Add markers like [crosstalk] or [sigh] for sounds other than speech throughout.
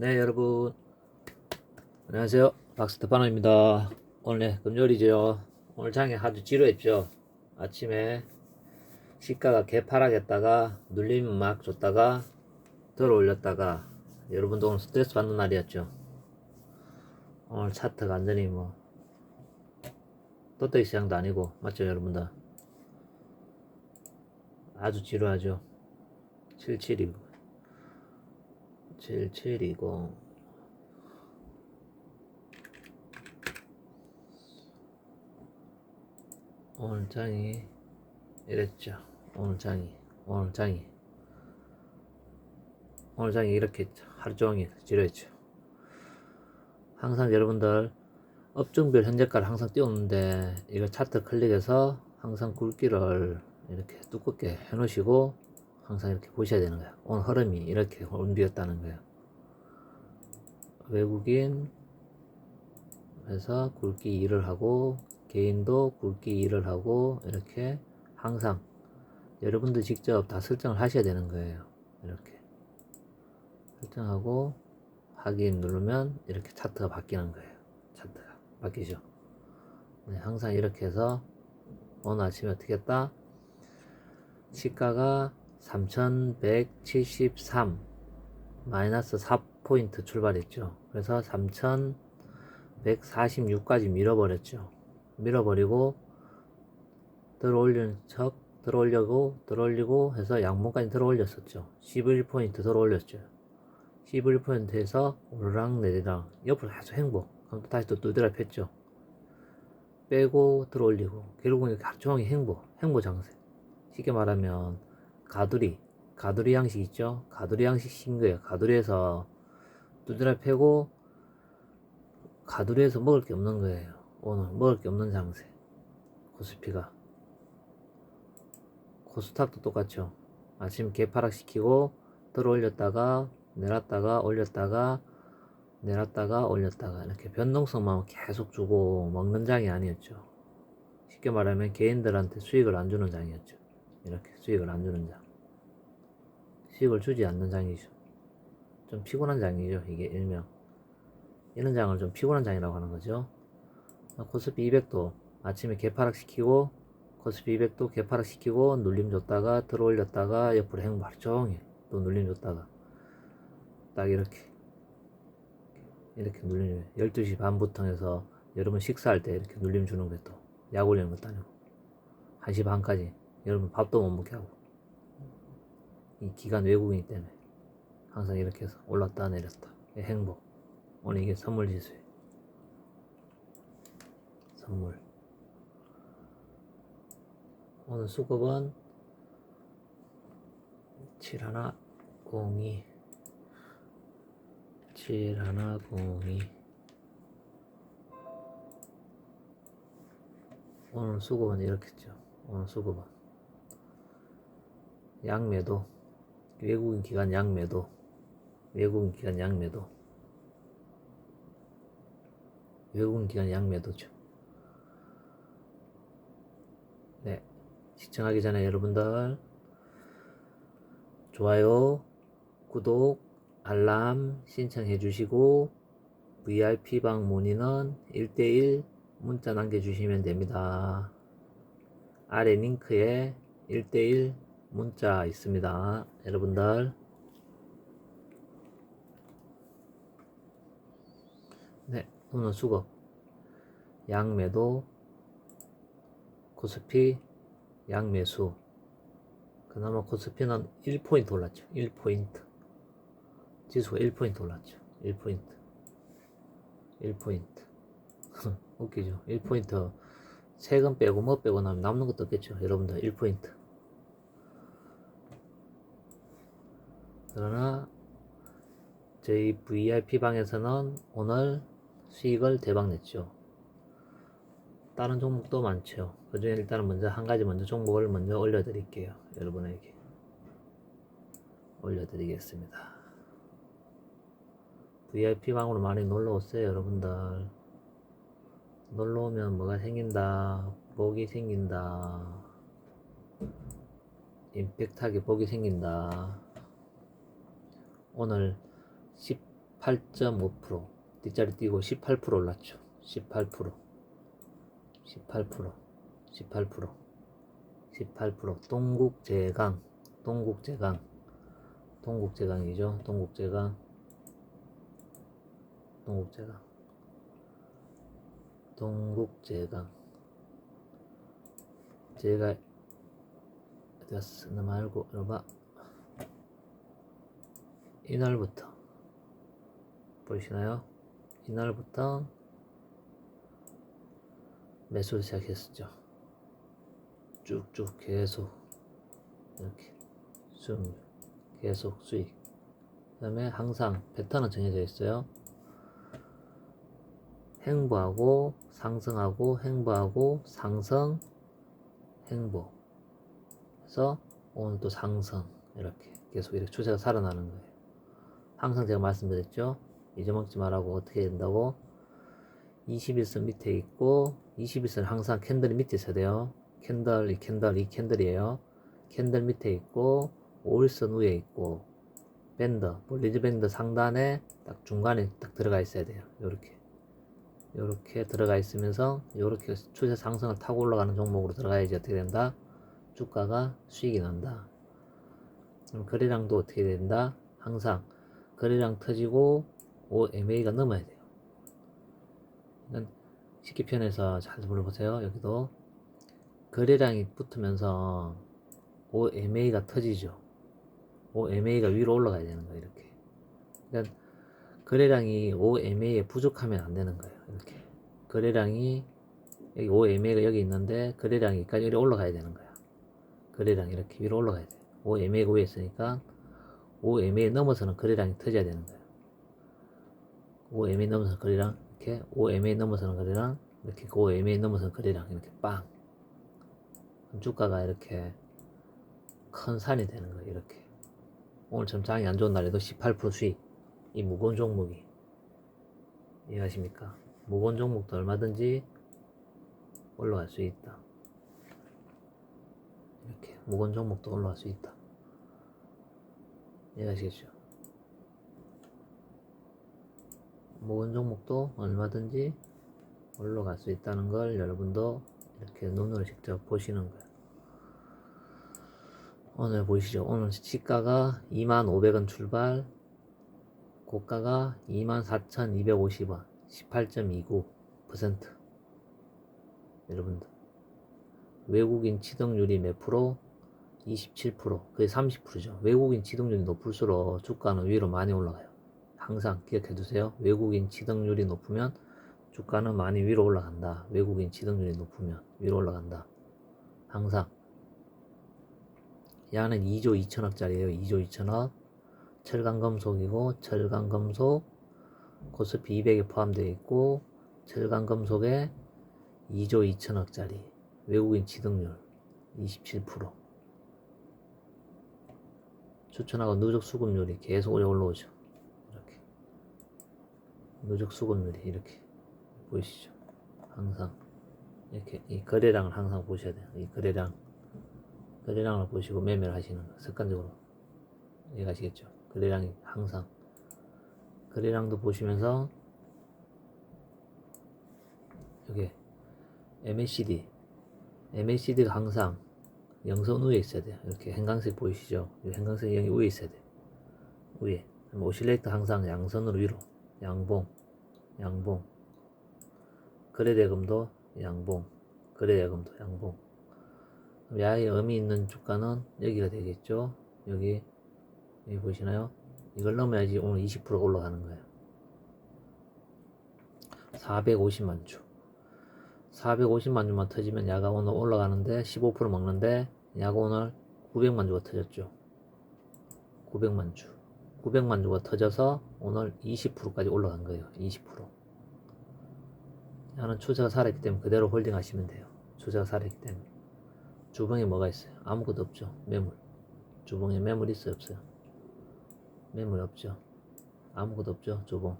네 여러분. 안녕하세요. 박스테파노입니다. 오늘 네, 금요일이죠. 오늘 장에 아주 지루했죠. 아침에 시가가 개파락했다가 눌림 막 줬다가 들어 올렸다가 여러분도 오늘 스트레스 받는 날이었죠. 오늘 차트가 완전히 뭐 떴더기 시장도 아니고 맞죠 여러분들? 아주 지루하죠. 77이고 77이고. 오늘 장이 이랬죠. 오늘 장이 오늘 장이. 오늘 장이 이렇게. 하루 종일 지루했죠. 항상 여러분들 업종별 현재가를 항상 띄웠는데 이거 차트 클릭해서 항상 굵기를 이렇게 두껍게 해 놓으시고 항상 이렇게 보셔야 되는 거예요. 오늘 흐름이 이렇게 움직였다는 거예요. 외국인 해서 굵기 일을 하고 개인도 굵기 일을 하고 이렇게 항상 여러분들 직접 다 설정을 하셔야 되는 거예요. 이렇게. 설정하고 확인 누르면 이렇게 차트가 바뀌는 거예요. 차트가 바뀌죠. 네, 항상 이렇게 해서 오늘 아침에 어떻게 했다? 시가가 3173 마이너스 4포인트 출발했죠. 그래서 3146까지 밀어버렸죠. 밀어버리고 들어올리는 척 들어올려고 들어올리고 해서 양봉까지 들어올렸었죠. 11포인트 들어올렸죠. 11포인트에서 오르락 내리락 옆으로 계속 행보 그럼 또 다시 또 두드려 폈죠. 빼고 들어올리고. 결국은 종일 행보 행보 장세. 쉽게 말하면 가두리 가두리 양식 있죠? 가두리 양식 신 거예요. 가두리에서 두드려 패고 가두리에서 먹을 게 없는 거예요. 오늘 먹을 게 없는 장세. 코스피가. 코스닥도 똑같죠. 아침 개파락 시키고 들어 올렸다가 내렸다가 올렸다가 내렸다가 올렸다가 이렇게 변동성만 계속 주고 먹는 장이 아니었죠. 쉽게 말하면 개인들한테 수익을 안 주는 장이었죠 이렇게 수익을 안 주는 장. 수익을 주지 않는 장이죠. 좀 피곤한 장이죠 이게 일명. 이런 장을 좀 피곤한 장이라고 하는 거죠. 코스피 200도 아침에 개파락 시키고 코스피 200도 개파락 시키고 눌림 줬다가 들어 올렸다가 옆으로 하루 종일 또 눌림 줬다가 딱 이렇게. 이렇게 눌림 12시 반부터 해서 여러분 식사할 때 이렇게 눌림 주는 것도 약 올리는 것도 아니고 1시 반까지 여러분 밥도 못 먹게 하고. 이 기간 외국인이 때문에 항상 이렇게 해서 올랐다 내렸다. 행복. 오늘 이게 선물 지수예요. 선물. 오늘 수급은 7102 7102 오늘 수급은 이렇겠죠. 오늘 수급은 양매도 외국인 기간 양매도 외국인 기간 양매도 외국인 기간 양매도죠 네 시청하기 전에 여러분들 좋아요 구독 알람 신청해 주시고 VIP방 문의는 1대1 문자 남겨주시면 됩니다. 아래 링크에 1대1 문자 있습니다. 여러분들. 네 오늘 수급 양매도 코스피 양매수. 그나마 코스피는 1포인트 올랐죠. 1포인트. 지수가 1포인트 올랐죠. 1포인트. 1포인트. [laughs] 웃기죠? 1포인트. 세금 빼고 뭐 빼고 나면 남는 것도 없겠죠. 여러분들 1포인트 그러나 저희 VIP 방에서는 오늘 수익을 대박 냈죠. 다른 종목도 많죠. 그 중에 일단은 먼저 한 가지 먼저 종목을 먼저 올려드릴게요. 여러분에게 올려드리겠습니다. VIP 방으로 많이 놀러 오세요 여러분들. 놀러 오면 뭐가 생긴다? 복이 생긴다. 임팩트하게 복이 생긴다 오늘 18.5% 뒷자리 띄고 18% 올랐죠. 18% 18% 18% 18% 동국제강. 동국제강. 동국제강이죠. 동국제강. 동국제강. 동국제강. 제가 어디 갔어? 나 말고 이거 봐 이날부터 보이시나요? 이날부터 매수를 시작했었죠. 쭉쭉 계속 이렇게 수익 계속 수익 그 다음에 항상 패턴은 정해져 있어요. 행보하고 상승하고 행보하고 상승 행보 그래서 오늘 또 상승 이렇게 계속 이렇게 추세가 살아나는 거예요. 항상 제가 말씀드렸죠. 잊어먹지 말라고 어떻게 된다고 21선 밑에 있고 21선 항상 캔들이 밑에 있어야 돼요. 캔들 이 캔들 이 캔들이에요. 캔들 밑에 있고 5일선 위에 있고 밴더 볼리즈 밴드 상단에 딱 중간에 딱 들어가 있어야 돼요. 이렇게 이렇게 들어가 있으면서 이렇게 추세 상승을 타고 올라가는 종목으로 들어가야지 어떻게 된다? 주가가 수익이 난다. 그럼 거래량도 어떻게 된다? 항상 거래량 터지고 OMA가 넘어야 돼요. 그러니까 쉽게 표현해서 잘 물어보세요. 여기도 거래량이 붙으면서 OMA가 터지죠. OMA가 위로 올라가야 되는 거예요. 이렇게. 그러니까 거래량이 OMA에 부족하면 안 되는 거예요. 이렇게. 거래량이 여기 OMA가 여기 있는데 거래량이 여기까지 이렇게 올라가야 되는 거야. 거래량이 이렇게 위로 올라가야 돼. OMA가 위에 있으니까 OMA 넘어서는 거래량이 터져야 되는 거예요. OMA 넘어서는 거래량 이렇게 OMA 넘어서는 거래량 이렇게 그 OMA 넘어서는 거래량 이렇게 빵 주가가 이렇게 큰 산이 되는 거예요. 이렇게 오늘처럼 장이 안 좋은 날에도 18% 수익 이 무거운 종목이 이해하십니까? 무거운 종목도 얼마든지 올라갈 수 있다. 이렇게 무거운 종목도 올라갈 수 있다. 이해하시겠죠? 모은 종목도 얼마든지 올라갈 수 있다는 걸 여러분도 이렇게 눈으로 직접 보시는 거예요. 오늘 보이시죠? 오늘 시가가 25,500원 출발, 고가가 24,250원, 18.29%. 여러분들. 외국인 취득률이 몇 프로? 27%, 거의 30%죠. 외국인 취득률이 높을수록 주가는 위로 많이 올라가요. 항상 기억해 두세요. 외국인 취득률이 높으면 주가는 많이 위로 올라간다. 외국인 취득률이 높으면 위로 올라간다. 항상. 야는 2조 2천억짜리예요. 2조 2천억. 철강금속이고 철강금속 코스피 200에 포함되어 있고 철강금속에 2조 2천억짜리 외국인 취득률 27% 추천하고 누적 수급률이 계속 올라오죠. 이렇게 누적 수급률이 이렇게 보이시죠? 항상 이렇게 이 거래량을 항상 보셔야 돼요. 이 거래량 거래량을 보시고 매매를 하시는 거 습관적으로 이해가시겠죠? 거래량이 항상 거래량도 보시면서 여기 MACD MACD가 항상 영선 위에 있어야 돼요. 이렇게 형광색 보이시죠? 이 형광색 여기 위에 있어야 돼요. 위에. 오실레이터 항상 양선으로 위로. 양봉. 양봉. 거래대금도 양봉. 거래대금도 양봉. 야의 의미 있는 주가는 여기가 되겠죠? 여기. 여기 보시나요? 이걸 넘어야지 오늘 20% 올라가는 거예요. 450만 주. 450만 주만 터지면 야가 오늘 올라가는데 15% 먹는데 야가 오늘 900만 주가 터졌죠. 900만 주. 900만 주가 터져서 오늘 20%까지 올라간 거예요. 20%. 야는 추세가 살아있기 때문에 그대로 홀딩 하시면 돼요. 추세가 살아있기 때문에. 주봉에 뭐가 있어요? 아무것도 없죠. 매물. 주봉에 매물 있어요? 없어요? 매물 없죠. 아무것도 없죠. 주봉.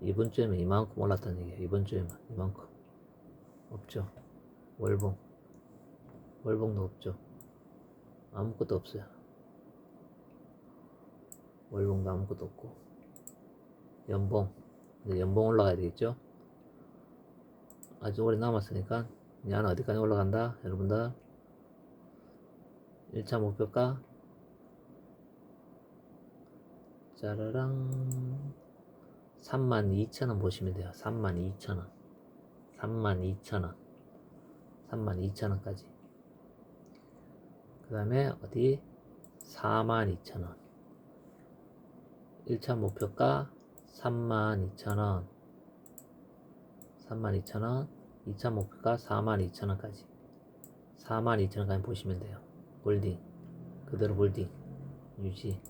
이번 주에는 이만큼 올랐다는 얘기예요. 이번 주에만 이만큼. 없죠. 월봉. 월봉도 없죠. 아무것도 없어요. 월봉도 아무것도 없고. 연봉 이제 연봉 올라가야 되겠죠 아주 오래 남았으니까 얘는 어디까지 올라간다 여러분들 1차 목표가 짜라랑 32,000원 보시면 돼요 32,000원 32,000원. 32,000원까지. 그 다음에 어디? 42,000원. 1차 목표가 32,000원. 32,000원. 2차 목표가 42,000원까지. 42,000원까지 보시면 돼요. 홀딩. 그대로 홀딩. 유지.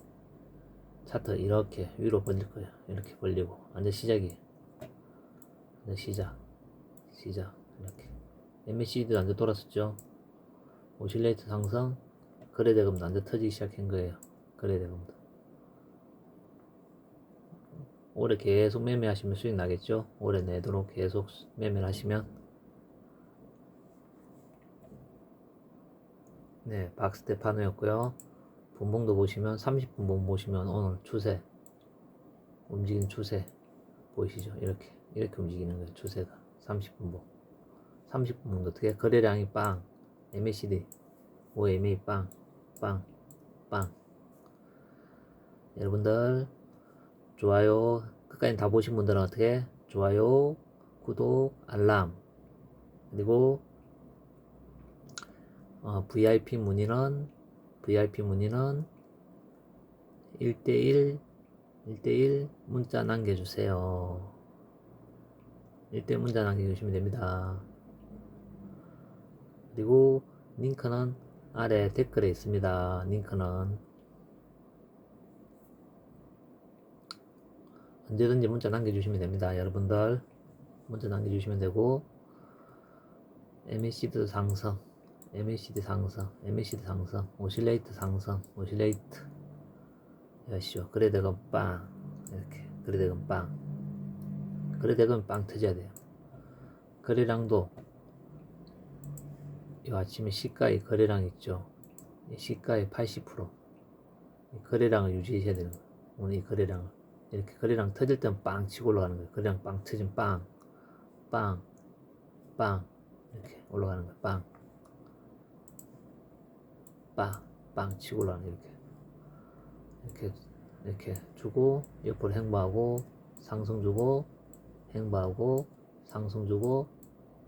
차트 이렇게 위로 벌릴 거예요. 이렇게 벌리고. 완전 시작이에요. 완전 시작 시작. 이렇게. MACD도 완전 돌았었죠? 오실레이트 상승. 거래대금도 완전 터지기 시작한 거예요. 거래대금도. 올해 계속 매매하시면 수익 나겠죠? 올해 내도록 계속 매매를 하시면. 네 박스테 파노였고요. 분봉도 보시면 30분봉 보시면 오늘 추세. 움직이는 추세 보이시죠? 이렇게. 이렇게 움직이는 거예요 추세가 30분봉 30분봉도 어떻게 거래량이 빵. MACD OMA 빵. 빵, 빵. 여러분들 좋아요. 끝까지 다 보신 분들은 어떻게 좋아요 구독 알람. 그리고 어, VIP 문의는 VIP 문의는 1대1 1대1 문자 남겨주세요 1대1 문자 남겨주시면 됩니다 그리고 링크는 아래 댓글에 있습니다 링크는 언제든지 문자 남겨주시면 됩니다 여러분들 문자 남겨주시면 되고 MACD 상승 MACD 상승, MACD 상승, 오실레이트 상승, 오실레이트. 여시오. 그래대금 빵. 이렇게. 그래대금 빵. 그래대금 빵 터져야 돼요. 거래량도 이 아침에 시가의 거래량 있죠. 이 시가의 80%. 이 거래량을 유지하셔야 되는 거예요. 오늘 이 거래량을. 이렇게 거래량 터질 때는 빵 치고 올라가는 거예요. 거래량 빵 터진 빵. 빵. 빵. 이렇게 올라가는 거예요. 빵. 빵, 빵 치고 올라가는 이렇게. 이렇게, 이렇게 주고, 옆으로 행보하고, 상승 주고, 행보하고, 상승 주고,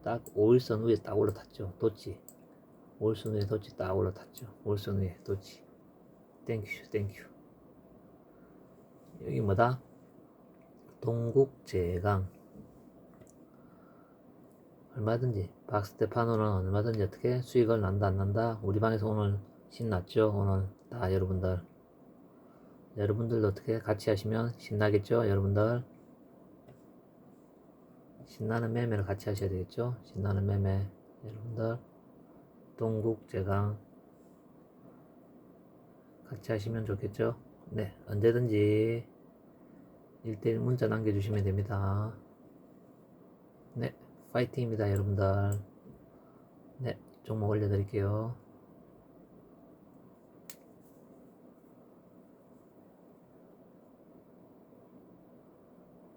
딱 5일선 위에 딱 올라탔죠. 도치. 5일선 위에 도치 딱 올라탔죠. 5일선 위에 도치. 땡큐, 땡큐. 여기 뭐다? 동국제강. 얼마든지 박스테파노는 얼마든지 어떻게 수익을 난다 안 난다 우리 방에서 오늘 신났죠 오늘 다 여러분들 여러분들도 어떻게 같이 하시면 신나겠죠 여러분들 신나는 매매를 같이 하셔야 되겠죠? 신나는 매매. 여러분들 동국제강 같이 하시면 좋겠죠? 네 언제든지 1대1 문자 남겨주시면 됩니다. 네 파이팅입니다 여러분들. 네 종목 올려드릴게요